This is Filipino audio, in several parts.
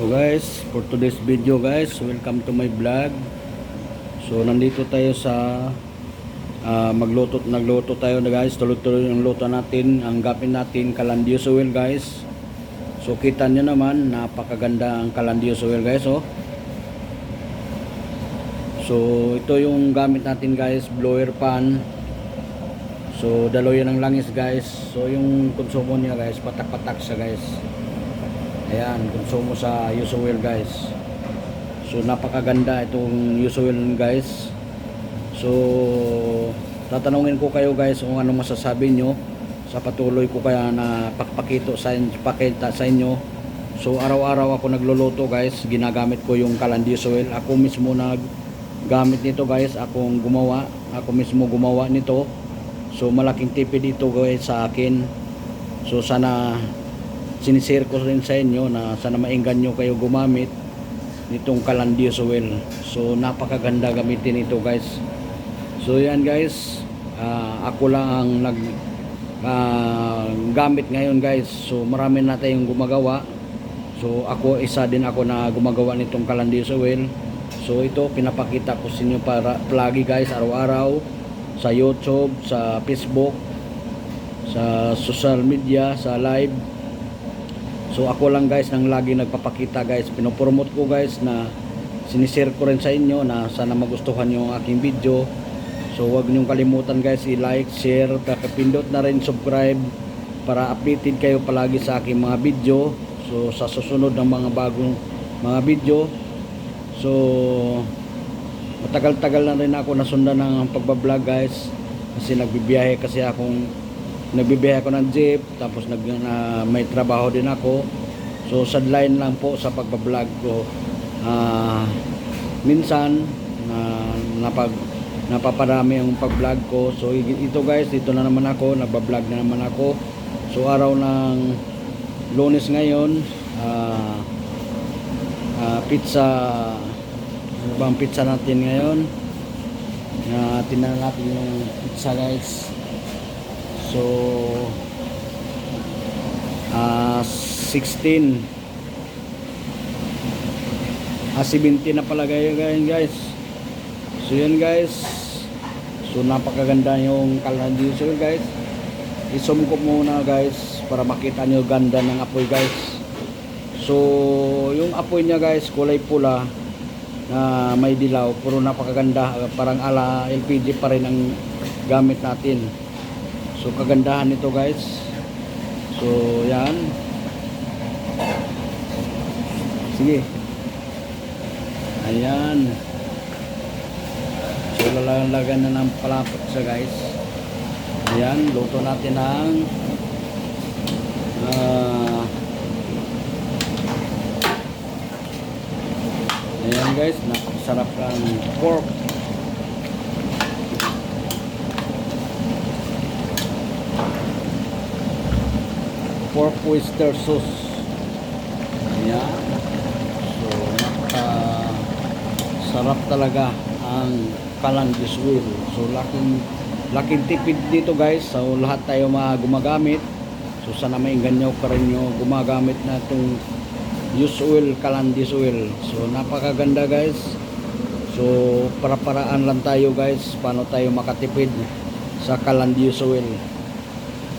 So guys, for today's video guys, welcome to my vlog. So nandito tayo sa ah, magluto nagluto tayo na guys. Tuloy-tuloy yung luto natin. Ang gapin natin kalandios oil guys. So kita nyo naman napakaganda ang kalandios oil guys oh. So ito yung gamit natin guys, blower pan. So dalawa yan ang langis guys. So yung konsumo niya guys, patak-patak siya guys. Ayan, konsumo sa use oil guys. So napakaganda itong use oil guys. So tatanungin ko kayo guys kung ano masasabi nyo sa patuloy ko kaya na pakpakito sa pakita sa inyo. So araw-araw ako nagluluto guys, ginagamit ko yung Calandius oil. Ako mismo naggamit nito guys, akong gumawa. Ako mismo gumawa nito. So malaking tipid dito guys sa akin. So sana sinisir ko rin sa inyo na sana mainggan nyo kayo gumamit nitong Calandius. So napakaganda gamitin ito guys. So yan guys, ah, ako lang ang nag ah, gamit ngayon guys. So marami na tayong gumagawa. So ako isa din ako na gumagawa nitong Calandius. So ito pinapakita ko sa inyo para lagi guys araw-araw sa YouTube, sa Facebook, sa social media, sa live. So ako lang guys nang lagi nagpapakita guys. Pinopromote ko guys na sinishare ko rin sa inyo na sana magustuhan nyo ang aking video. So huwag niyong kalimutan guys i-like, share, kakapindot na rin subscribe para updated kayo palagi sa aking mga video. So sa susunod ng mga bagong mga video. So matagal-tagal na rin ako nasundan ng pagbablog guys kasi nagbibiyahe kasi akong nagbibiyahe ako ng jeep tapos nag, na, may trabaho din ako. So sadline lang po sa pagbablog ko. Ah, minsan na napag napaparami ang pag-vlog ko. So ito guys dito na naman ako nagbablog na naman ako. So araw ng lunes ngayon ah ah, pizza ano bang pizza natin ngayon? Na tinan natin yung pizza guys so ah 16 ah 17 na pala kayo guys so yun guys. So napakaganda yung kalandiso guys. Isum ko muna guys para makita nyo ganda ng apoy guys. So yung apoy niya guys kulay pula na may dilaw puro napakaganda. Parang ala LPG pa rin ang gamit natin so kagandahan nito guys. So yan. Sige. Ayan. So lalagyan na ng palapot siya guys. Ayan luto natin ng ah Ayan guys, napakasarap ang pork. Pork oyster sauce. Ayan. So, napaka sarap talaga ang kalanggis oil. So, laking laking tipid dito guys. So, lahat tayo mga. So, sana mainggan nyo pa rin nyo gumagamit na itong use oil, calandis oil. So napakaganda guys. So para-paraan lang tayo guys paano tayo makatipid sa calandis oil.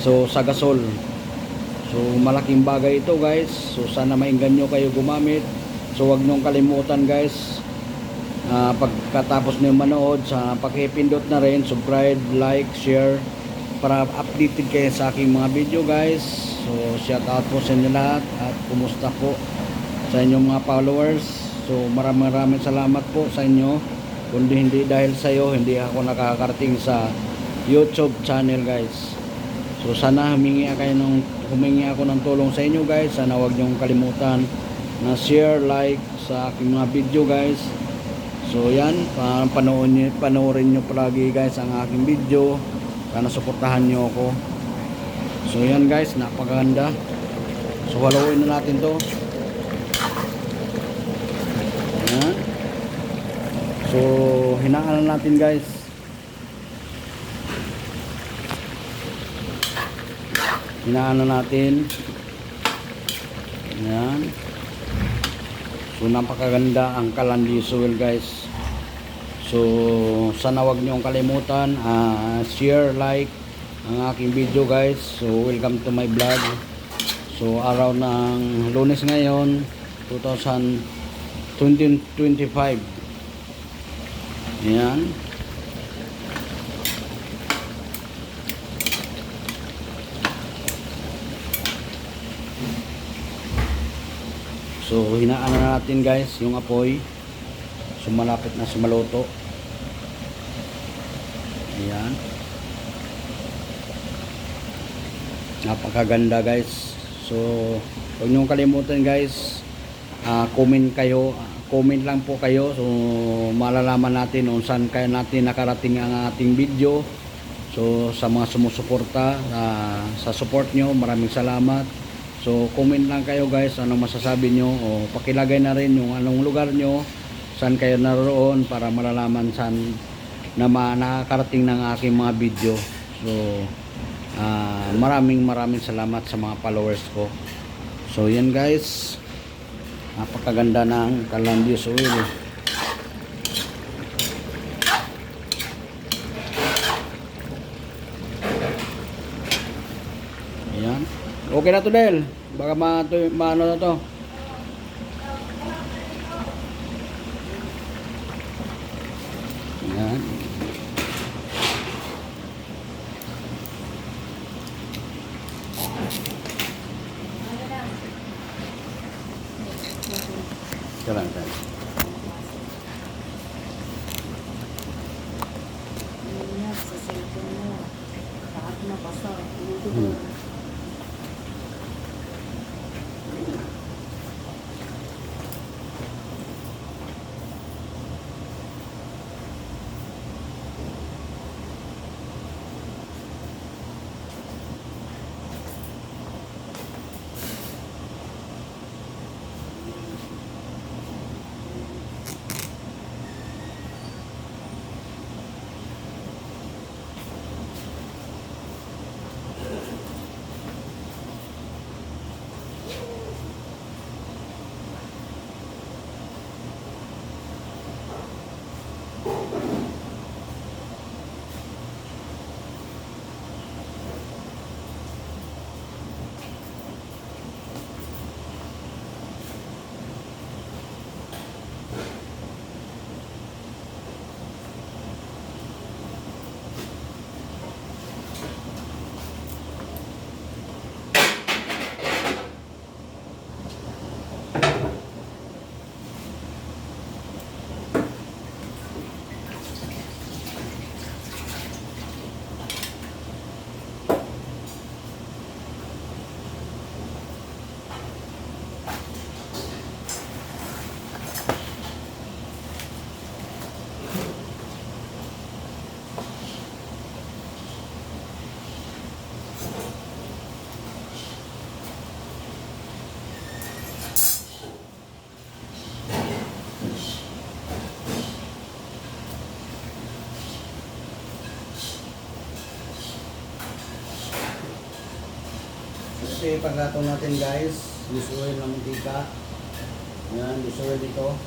So sa gasol. So malaking bagay ito guys. So sana mainggan nyo kayo gumamit. So wag nyo kalimutan guys. ah, pagkatapos nyo manood sa pakipindot na rin subscribe, like, share para updated kayo sa aking mga video guys. So shout out po sa inyo lahat at kumusta po sa inyong mga followers. So maraming maraming salamat po sa inyo. Kundi hindi dahil sa iyo, hindi ako nakakarating sa YouTube channel guys. So sana humingi kayo ng humingi ako ng tulong sa inyo guys. Sana wag niyo kalimutan na share, like sa aking mga video guys. So yan, pa- panoorin panoorin niyo palagi guys ang aking video. Sana suportahan niyo ako. So yan guys, napakaganda. So haluin na natin to. Ayan. So hinaan na natin guys. Hinaan na natin. Ayan. So napakaganda ang Kalandi Soil guys. So sana wag niyo kalimutan ah, share, like ang aking video guys. So welcome to my vlog. So araw ng Lunes ngayon 2025. Ayan. So hinaan na natin guys yung apoy. So malapit na sumaluto. Ayan. Napakaganda guys. So huwag niyong kalimutan guys. ah, comment kayo. comment lang po kayo. So malalaman natin kung saan kaya natin nakarating ang ating video. So sa mga sumusuporta ah, sa support nyo maraming salamat. So comment lang kayo guys anong masasabi nyo o pakilagay na rin yung anong lugar nyo saan kayo naroon para malalaman saan na nakakarating ng aking mga video. So ah, maraming maraming salamat sa mga followers ko. So yan guys. Napakaganda ng Calandius oil. Ayan. Okay na to Del. Baka ma to, maano na to. Ayan. Ito lang tayo. Kasi pagkatong natin guys, use oil ng mantika. Yan, use oil dito.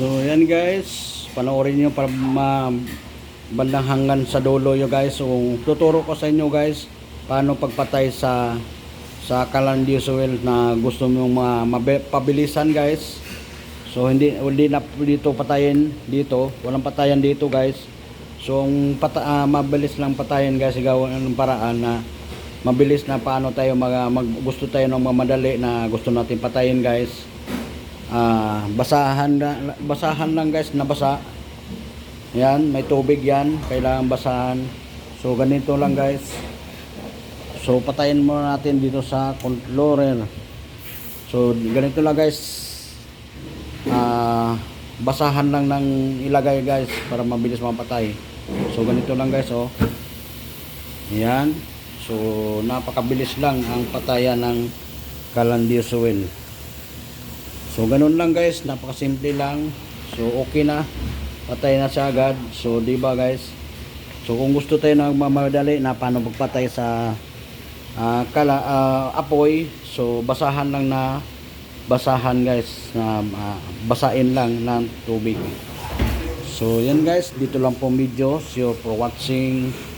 So yan guys, panoorin niyo para ma bandang hanggan sa dulo yo guys. So tuturo ko sa inyo guys paano pagpatay sa sa Calandio Soil na gusto mo ma, mabe- pabilisan guys. So hindi hindi na dito patayin dito, walang patayan dito guys. So ang pata, ah, mabilis lang patayin guys gawa ng paraan na mabilis na paano tayo mag, mag- gusto tayo ng mamadali na gusto natin patayin guys. Ah, basahan basahan lang guys, nabasa. Yan, may tubig yan, kailangan basahan. So ganito lang guys. So patayin muna natin dito sa controller. So ganito lang guys. Ah, basahan lang ng ilagay guys para mabilis mapatay. So ganito lang guys oh. Yan. So napakabilis lang ang patayan ng Calandiusuel. So ganun lang guys, napakasimple lang. So okay na. Patay na siya agad. So di ba guys? So kung gusto tayo na magmamadali na paano magpatay sa ah, kala ah, apoy, so basahan lang na basahan guys na ah, basain lang ng tubig. So yan guys, dito lang po video. You for watching.